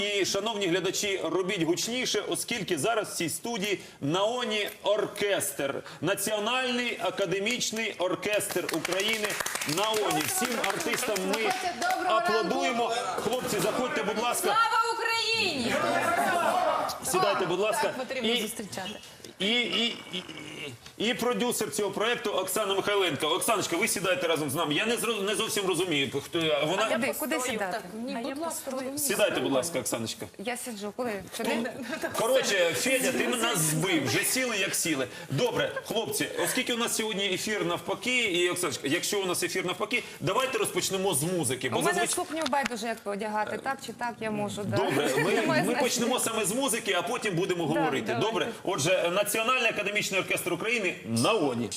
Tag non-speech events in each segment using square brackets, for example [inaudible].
І, шановні глядачі, робіть гучніше, оскільки зараз в цій студії Наоні оркестр, Національний академічний оркестр України Наоні. Всім артистам ми аплодуємо. Хлопці, заходьте, будь ласка, Слава Україні! Сідайте, будь ласка. Так потрібно І- зустрічати. І, і, і, і, і продюсер цього проекту Оксана Михайленко. Оксаночка, ви сідаєте разом з нами. Я не, зро- не зовсім розумію, хто я. Куди, сідати? Ні, будь ласка, ви Сідайте, будь ласка, Оксаночка. Я сиджу. Куди? Сюди? Коротше, Федя, ти нас збив, вже сіли як сіли. Добре, хлопці, оскільки у нас сьогодні ефір навпаки, і Оксаночка, якщо у нас ефір навпаки, давайте розпочнемо з музики. У мене зазвичай... сукню байдуже, як одягати. Так чи так я можу. да. Добре, [laughs] ми, Немає ми значення. почнемо саме з музики, а потім будемо говорити. Добре, отже, Національний академічний оркестр України на ОНІ.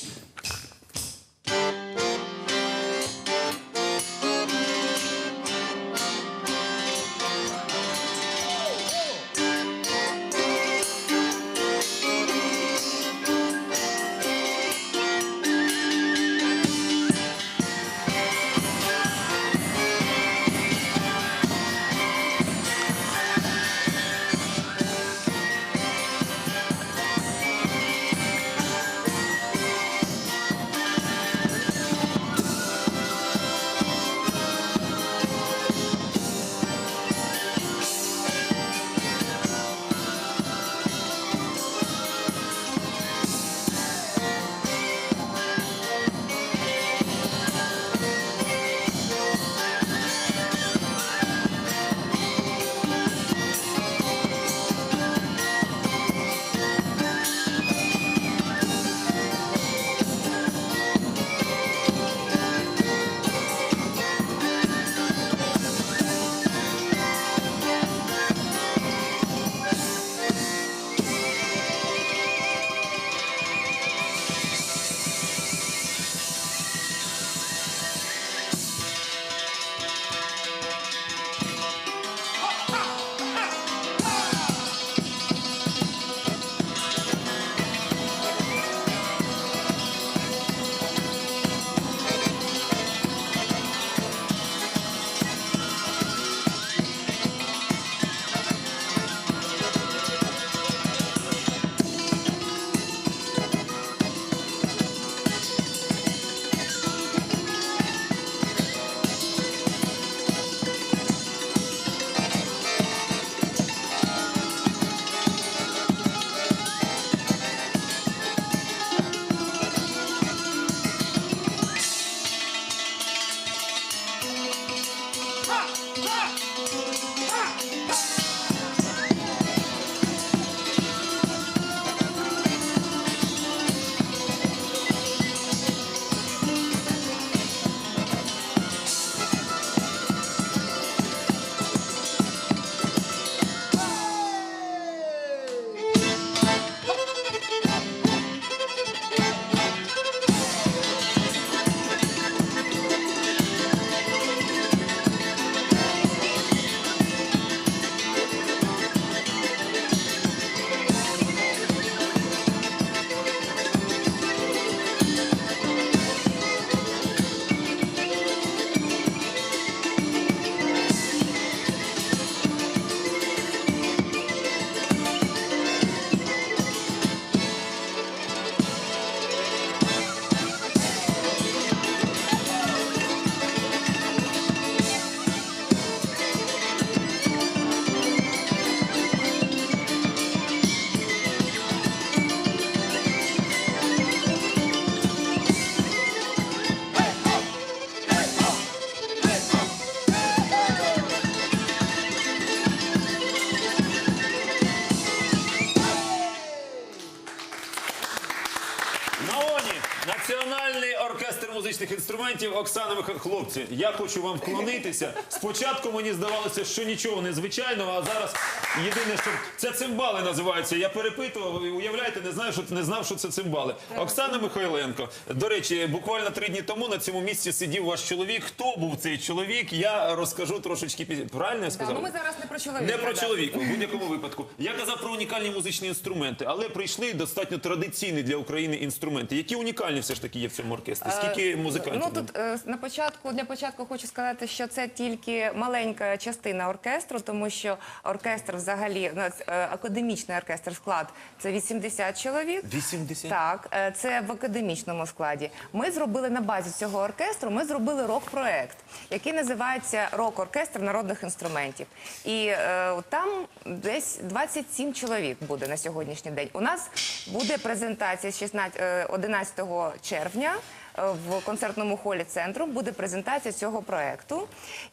Наоні, Національний оркестр музичних інструментів Оксана Миха... Хлопці, я хочу вам вклонитися. Спочатку мені здавалося, що нічого незвичайного, а зараз єдине, що це цимбали називаються. Я перепитував, і уявляєте, не знаю, що не знав, що це цимбали. Оксана Михайленко. До речі, буквально три дні тому на цьому місці сидів ваш чоловік. Хто був цей чоловік? Я розкажу трошечки пізніше. Правильно я Да, сказав? ну ми зараз не про чоловіка. Не про да. чоловіка, в будь-якому випадку. Я казав про унікальні музичні інструменти, але прийшли достатньо традиційні для України інструменти. Які унікальні все ж таки є в цьому оркестрі? Скільки музикантів? Ну тут е, на початку для початку хочу сказати, що це тільки маленька частина оркестру, тому що оркестр, взагалі, у нас е, академічний оркестр склад це 80 чоловік. 80? Так, е, це в академічному складі. Ми зробили на базі цього оркестру. Ми зробили рок-проект, який називається Рок-оркестр народних інструментів. І е, там десь 27 чоловік буде на сьогоднішній день. У нас буде презентація з 16, е, 11 червня. В концертному холі центру буде презентація цього проекту,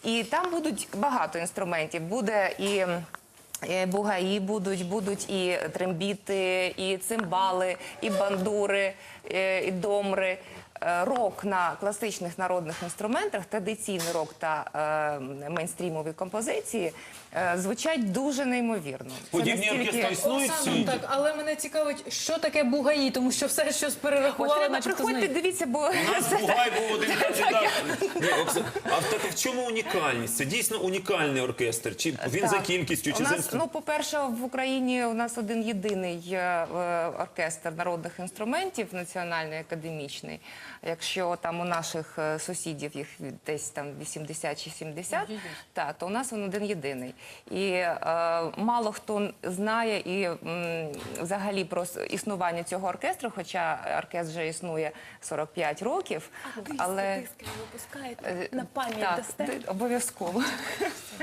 і там будуть багато інструментів. Буде і Бугаї будуть, будуть і трембіти, і цимбали, і бандури, е, і домри. Е, Рок на класичних народних інструментах, традиційний рок та е, мейнстрімові композиції е, звучать дуже неймовірно. Це Подібні настільки- оркестри існують Оксано, так, але мене цікавить, що таке бугаї, тому що все щось От перерахували, треба начебто приходьте, дивіться, бо У нас Бугай був один кандидат. Ні, А так в чому унікальність? Це дійсно унікальний оркестр? Чи він за Так. кількістю, чи у за нас, інструментом? ну, по-перше, в Україні у нас один єдиний е, е, оркестр народних інструментів, національний академічний. Якщо там у наших е, сусідів їх десь там 80 чи 70, та, то у нас він один єдиний. І е, мало хто знає і м, взагалі про існування цього оркестру, хоча оркестр вже існує 45 років. але диски випускаєте Е, на пам'ять так, дасте? обов'язково.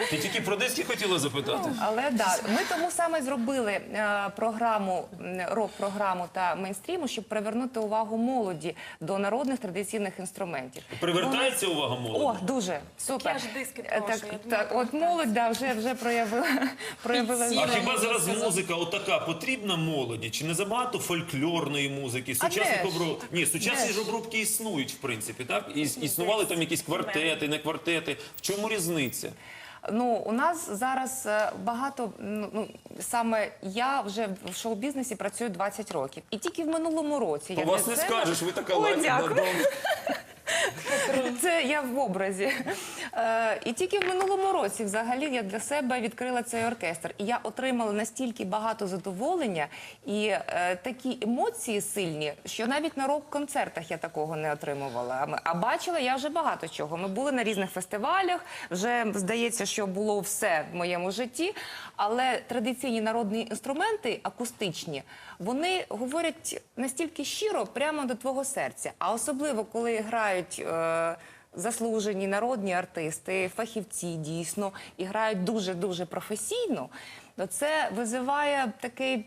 Ти тільки про диски хотіла запитати? Але да, ми тому саме зробили е, програму, рок-програму та мейнстріму, щоб привернути увагу молоді до народних традиційних інструментів. Привертається увага О, молоді? дуже супер. Я ж диски Е, прошу, так, от молодь да, вже, вже проявила, [laughs] проявила А хіба зараз музика отака потрібна молоді? Чи не забагато фольклорної музики? Сучасних де обру... Ні, сучасні ж ж? обробки існують, в принципі, так? І існували там якісь квартети, не квартети. В чому різниця? Ну, у нас зараз е, багато, ну, ну, саме я вже в шоу-бізнесі працюю 20 років. І тільки в минулому році я вас не скажеш, ви така Ой, додому. [laughs] Це я в образі. Е, і тільки в минулому році взагалі я для себе відкрила цей оркестр. І я отримала настільки багато задоволення і е, такі емоції сильні, що навіть на рок-концертах я такого не отримувала. А бачила я вже багато чого. Ми були на різних фестивалях, вже здається, що було все в моєму житті. Але традиційні народні інструменти, акустичні, вони говорять настільки щиро прямо до твого серця. А особливо, коли грають. Е, Заслужені народні артисти, фахівці дійсно і грають дуже дуже професійно, то це визиває такий.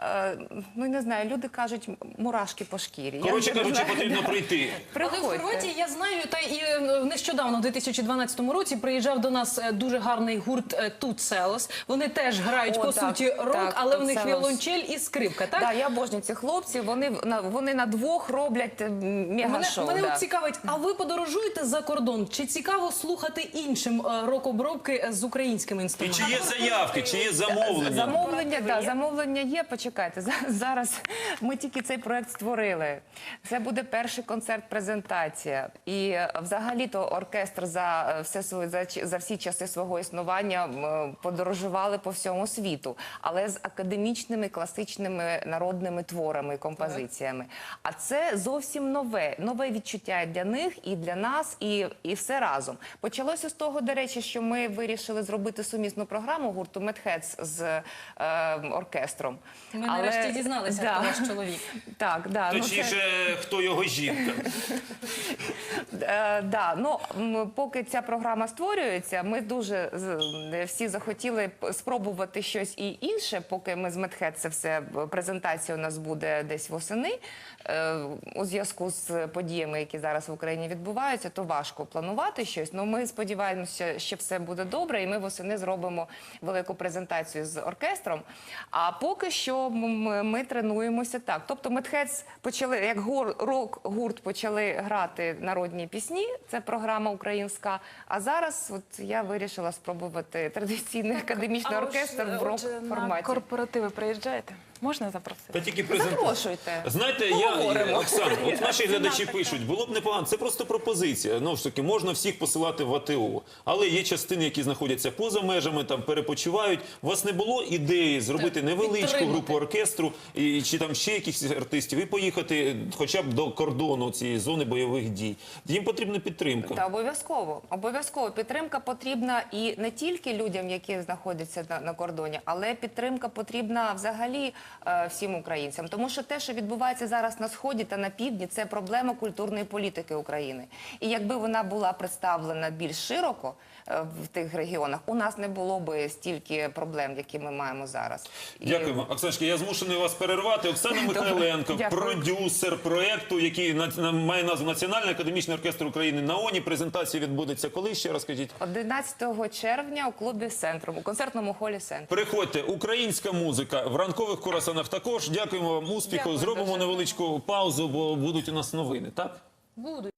Е, Ну не знаю, люди кажуть мурашки по шкірі. Я Коротше не кажучи, знаю. потрібно прийти. [laughs] Але в Приходьте. Хорватії я знаю, та і е, нещодавно, у 2012 році, приїжджав до нас е, дуже гарний гурт е, Тут Селос. Вони теж грають О, по так, суті рок, так, але в них Селос. віолончель і скрипка. Так Так, я обожнюю цих хлопців. Вони на вони на двох роблять е, мене, мега-шоу. мене да. от цікавить, а ви подорожуєте за кордон? Чи цікаво слухати іншим е, рок-обробки з українськими І інструментами? чи є заявки, чи є замовлення? Замовлення, да, замовлення є. Почекайте. За- Зараз ми тільки цей проект створили. Це буде перший концерт, презентація. І е, взагалі-то оркестр за е, все за, за всі часи свого існування подорожували по всьому світу, але з академічними класичними народними творами композиціями. А це зовсім нове, нове відчуття для них і для нас, і, і все разом. Почалося з того, до речі, що ми вирішили зробити сумісну програму гурту Медхец з е, оркестром. Ми Але- нарешті дізналися, Да. хто ваш чоловік. Так, да, ну, це- Точніше, хто його жінка? Е, да, ну поки ця програма створюється, ми дуже е, всі захотіли спробувати щось і інше. Поки ми з Медхед це все презентація у нас буде десь восени. Е, у зв'язку з подіями, які зараз в Україні відбуваються, то важко планувати щось. Ну ми сподіваємося, що все буде добре, і ми восени зробимо велику презентацію з оркестром. А поки що ми тренуємося так. Тобто, Медхец почали як гор рок-гурт почали грати народні пісні. Це програма українська. А зараз, от я вирішила спробувати традиційний академічний оркестр в рок-форматі. корпоративи приїжджаєте? Можна запросити? Та тільки презентація. Запрошуйте. Знаєте, я, Поговоримо. Оксана, от наші глядачі пишуть, було б непогано. Це просто пропозиція. Ну ж таки, можна всіх посилати в АТО. Але є частини, які знаходяться поза межами, там перепочивають. У вас не було ідеї зробити невеличку підтримати. групу оркестру і чи там ще якихось артистів і поїхати хоча б до кордону цієї зони бойових дій. Їм потрібна підтримка. Та обов'язково. Обов'язково підтримка потрібна і не тільки людям, які знаходяться на, на кордоні, але підтримка потрібна взагалі всім українцям. Тому що те, що відбувається зараз на сході та на півдні, це проблема культурної політики України. І якби вона була представлена більш широко е, в тих регіонах, у нас не було би стільки проблем, які ми маємо зараз. І- Дякуємо, Оксаночка. Я змушений вас перервати. Оксана [laughs] Михайленко, продюсер проєкту, який має назву Національний академічний оркестр України на ОНІ. Презентація відбудеться коли ще розкажіть. 11 червня у клубі Центрум, у концертному холі Центрум. Приходьте, українська музика в ранкових курасанах також. Дякуємо вам успіху. Дякую Зробимо дуже. невеличку паузу, бо будуть у нас новини. Так. Буду.